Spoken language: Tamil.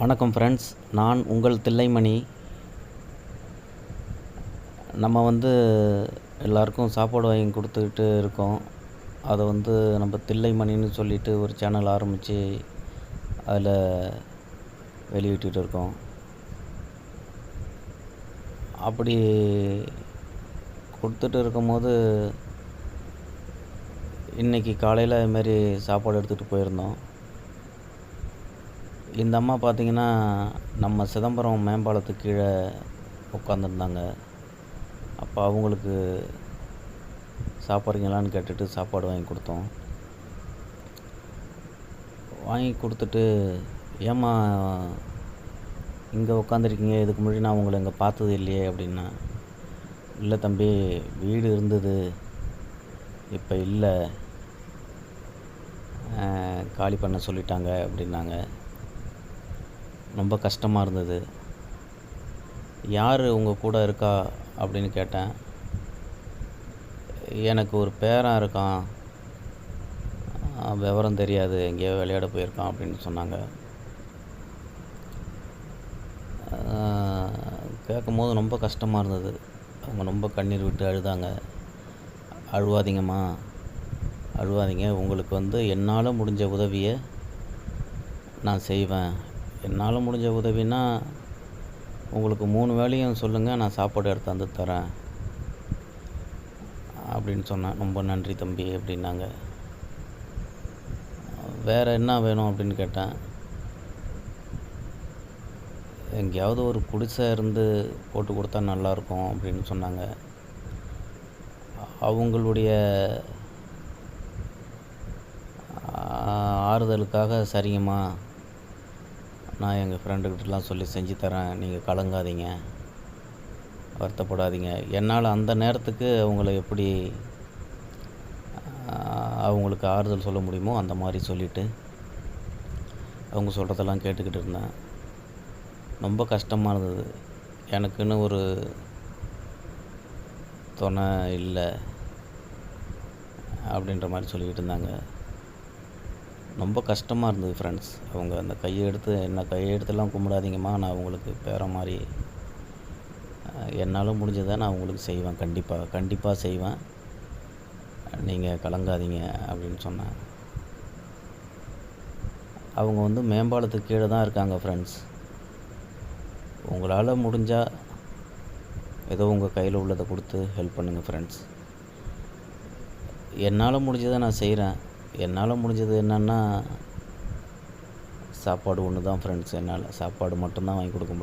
வணக்கம் ஃப்ரெண்ட்ஸ் நான் உங்கள் தில்லைமணி. நம்ம வந்து எல்லாருக்கும் சாப்பாடு வாங்கி கொடுத்துக்கிட்டு இருக்கோம். அதை வந்து நம்ம தில்லைமணின்னு சொல்லிட்டு ஒரு சேனல் ஆரம்பித்து அதில் வெளியிட்டு இருக்கோம். அப்படி கொடுத்துட்டு இருக்கும்போது இன்றைக்கி காலையில் இதுமாரி சாப்பாடு எடுத்துகிட்டு போயிருந்தோம். இந்த அம்மா பார்த்திங்கன்னா நம்ம சிதம்பரம் மேம்பாலத்துக்கு கீழே உட்காந்துருந்தாங்க அப்போ அவங்களுக்கு சாப்பிட்றீங்களான்னு கேட்டுட்டு சாப்பாடு வாங்கி கொடுத்தோம். வாங்கி கொடுத்துட்டு ஏம்மா இங்கே உட்காந்துருக்கீங்க இதுக்கு முன்னாடி நான் உங்களை இங்கே பார்த்தது இல்லையே அப்படின்னா இல்லை தம்பி வீடு இருந்தது இப்போ இல்லை. காலி பண்ண சொல்லிட்டாங்க அப்படின்னாங்க. ரொம்ப கஷ்டமாக இருந்தது. யார் உங்கள் கூட இருக்கா? அப்படின்னு கேட்டேன். எனக்கு ஒரு பேரன் இருக்கான். விவரம் தெரியாது. எங்கேயோ விளையாட போயிருக்கான் அப்படின்னு சொன்னாங்க. கேட்கும்போது ரொம்ப கஷ்டமாக இருந்தது. அவங்க ரொம்ப கண்ணீர் விட்டு அழுதாங்க. அழுவாதீங்கம்மா. அழுவாதீங்க. உங்களுக்கு வந்து என்னால் முடிஞ்ச உதவியை நான் செய்வேன். என்னால் முடிஞ்ச உதவினா உங்களுக்கு மூணு வேலையும் சொல்லுங்கள் நான் சாப்பாடு எடுத்து வந்து தரேன். அப்படின்னு சொன்னேன். ரொம்ப நன்றி தம்பி அப்படின்னாங்க. வேறு என்ன வேணும் அப்படின்னு கேட்டேன். எங்கேயாவது ஒரு குடிசை இருந்து போட்டு கொடுத்தா நல்லாயிருக்கும் அப்படின்னு சொன்னாங்க. அவங்களுடைய ஆறுதலுக்காக சரிங்கம்மா. நான் எங்கள் ஃப்ரெண்டுக்கிட்டலாம் சொல்லி செஞ்சு தரேன். நீங்கள் கலங்காதீங்க. வருத்தப்படாதீங்க. என்னால் அந்த நேரத்துக்கு அவங்கள எப்படி அவங்களுக்கு ஆறுதல் சொல்ல முடியுமோ அந்த மாதிரி சொல்லிவிட்டு அவங்க சொல்கிறதெல்லாம் கேட்டுக்கிட்டு இருந்தேன். ரொம்ப கஷ்டமாக இருந்தது. எனக்குன்னு ஒரு துணை இல்லை அப்படின்ற மாதிரி சொல்லிக்கிட்டு இருந்தாங்க. ரொம்ப கஷ்டமாக இருந்தது ஃப்ரெண்ட்ஸ் அவங்க அந்த கையெடுத்து என்ன கையை எடுத்துலாம் கும்பிடாதீங்கம்மா. நான் உங்களுக்கு பேர மாதிரி என்னால் முடிஞ்சதை நான் உங்களுக்கு செய்வேன். கண்டிப்பாக கண்டிப்பாக செய்வேன். நீங்கள் கலங்காதீங்க அப்படின்னு சொன்னேன் அவங்க வந்து மேம்பாலத்துக்கு கீழே தான் இருக்காங்க ஃப்ரெண்ட்ஸ் உங்களால் முடிஞ்சால் ஏதோ உங்கள் கையில் உள்ளதை கொடுத்து ஹெல்ப் பண்ணுங்கள் ஃப்ரெண்ட்ஸ் என்னால் முடிஞ்சதை நான் செய்கிறேன் என்னால் முடிஞ்சது என்னென்னா சாப்பாடு ஒன்று தான் ஃப்ரெண்ட்ஸ் என்னால் சாப்பாடு மட்டும்தான் வாங்கி கொடுக்க முடியும்.